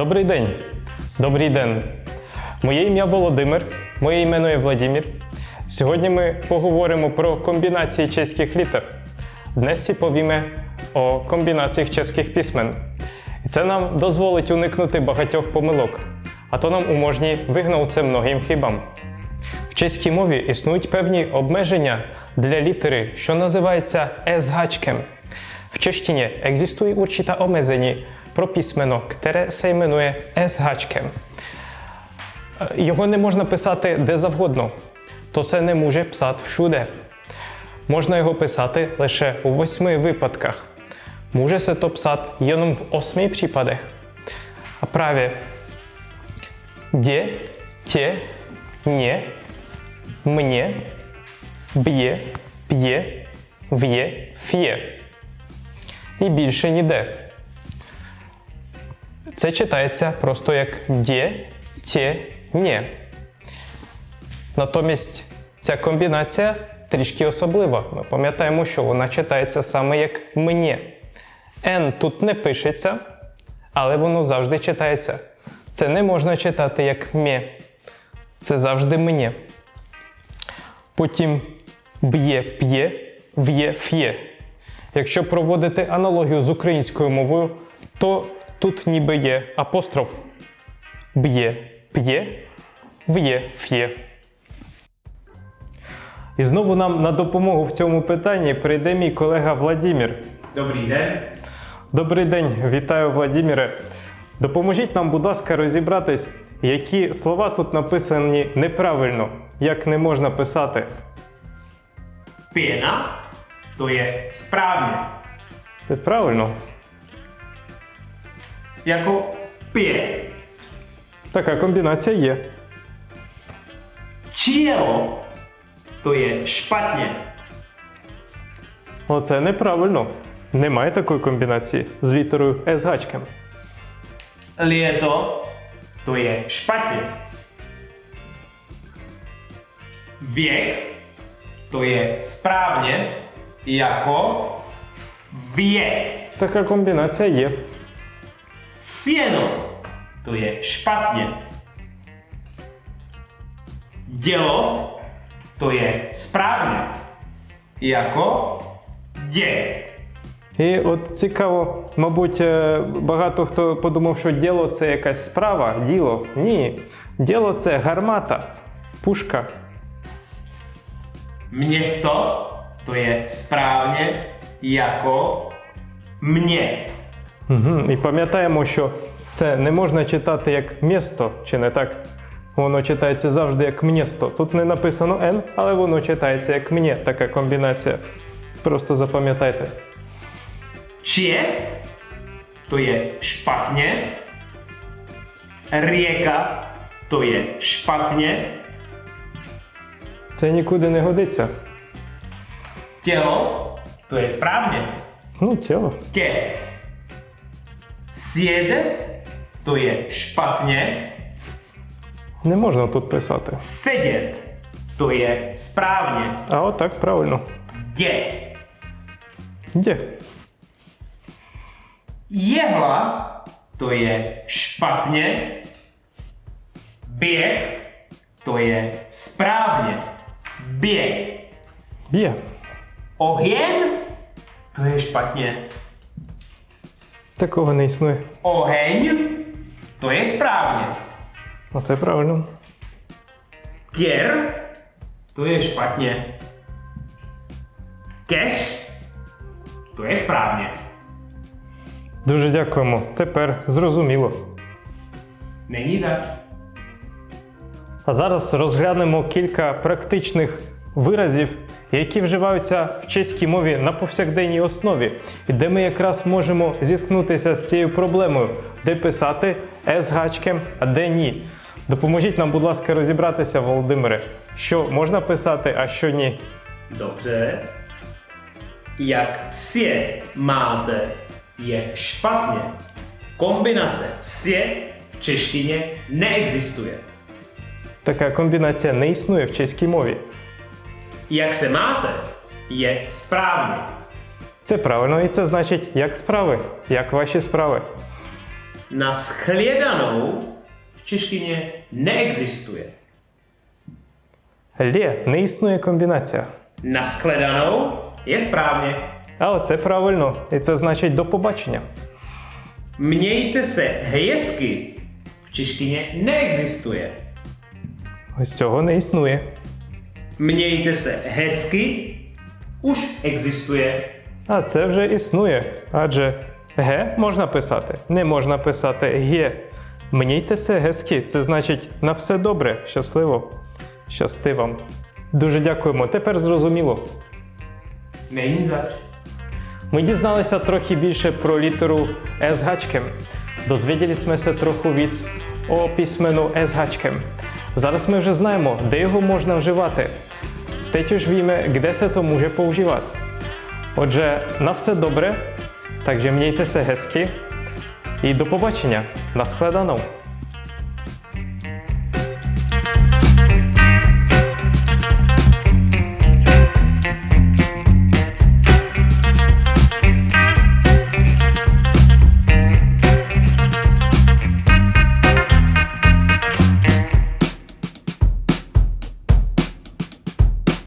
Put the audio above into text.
Добрий день. Добрий день. Моє ім'я Володимир, моє імено є Владимир. Сьогодні ми поговоримо про комбінації чеських літер. Si povíme о комбінаціях чеських письмен. І це нам дозволить уникнути багатьох помилок, а то нам уможні вигнатися многим хибам. В чеській мові існують певні обмеження для літери, що називається S-гачком. В чеštině existují určitá omezení které se jmenuje S-гачком. Е, Його не можна писати де завгодно. То се не може писати всюди. Можна його писати лише у восьми випадках. Може се то писати jenom в осьми případech. А праві де, тє, нє, мне, б'є, п'є, в'є, ф'є. І більше ніде. Це читається просто як дє, тє, нє. Натомість ця комбінація трішки особлива. Ми пам'ятаємо, що вона читається саме як мені. Н тут не пишеться, але воно завжди читається. Це не можна читати як мє. Це завжди мені. Потім б'є, п'є, в'є, ф'є. Якщо проводити аналогію з українською мовою, то тут ніби є апостроф. Б'є, п'є, в'є, ф'є. І знову нам на допомогу в цьому питанні прийде мій колега Владімір. Dobrý den. Добрий день, вітаю, Владіміре. Допоможіть нам, будь ласка, розібратись, які слова тут написані неправильно, як не можна писати. Pěna, to je správně. Це правильно? Jako pě. Така комбінація є. Čielo, to je špatně. Оце неправильно. Немає такої комбінації з літерою С гачком. Lieto, to je špatně. Věk, to je správně jako věk. Така комбінація є. Sieno, to je špatně. Dělo, to je správně. Jako dě. І от цікаво, мабуть, е, багато хто подумав, що діло це якась справа, діло. Ні. Діло це гармата, пушка. Město, to je správně jako mě. Угу. І пам'ятаємо, що це не можна читати як місто, чи не так? Воно читається завжди як місто. Тут не написано Н, але воно читається як мє, така комбінація. Просто запам'ятайте. Čest, to je špatně. Rieka, to je špatně. Це нікуди не годиться. Tělo, to je správně. Ну, тіло. Tě. Sjedet, to je špatně. Не можна тут писати. Sedět, to je správně. А отак правильно. Dě. Де? Jehla, to je špatně. Běh, to je správně. Běh. Є. Oheň, to je špatně. Такого не існує. Oheň, to je správně. А це правильно. Ker, to je špatně. Keš, to je správně. Дуже дякуємо. Тепер зрозуміло. Není zač. А зараз розглянемо кілька практичних виразів, які вживаються в чеській мові на повсякденній основі, і де ми якраз можемо зіткнутися з цією проблемою, де писати с гачком, а де ні. Допоможіть нам, будь ласка, розібратися, Володимире, що можна писати, а що ні. Dobře. Jak sie máte, je špatně. Kombinace sie v češtině neexistuje. Така комбінація не існує в чеській мові. Jak se máte, je správně. Це правильно, і це значить, як справи, як ваші справи. Na shledanou v češtině neexistuje. Лє не існує комбінація. Na shledanou je správně. Але це правильно, і це значить до побачення. Mějte se hezky v češtině neexistuje. Ось цього не існує. Se hezky už existuje. А це вже існує. Адже ге можна писати, не можна писати ге. Мнійтеся гески, це значить на все добре, щасливо. Щасти вам. Дуже дякуємо. Тепер зрозуміло. Není zač. Ми дізналися трохи більше про літеру С гачкем. Дозвіділися трохи від о письмену С гачкем. Зараз ми вже знаємо, де його можна вживати. Teď už víme, kde se to může používat. Отже, на все добре, takže mějte se hezky і до побачення. Наскладано.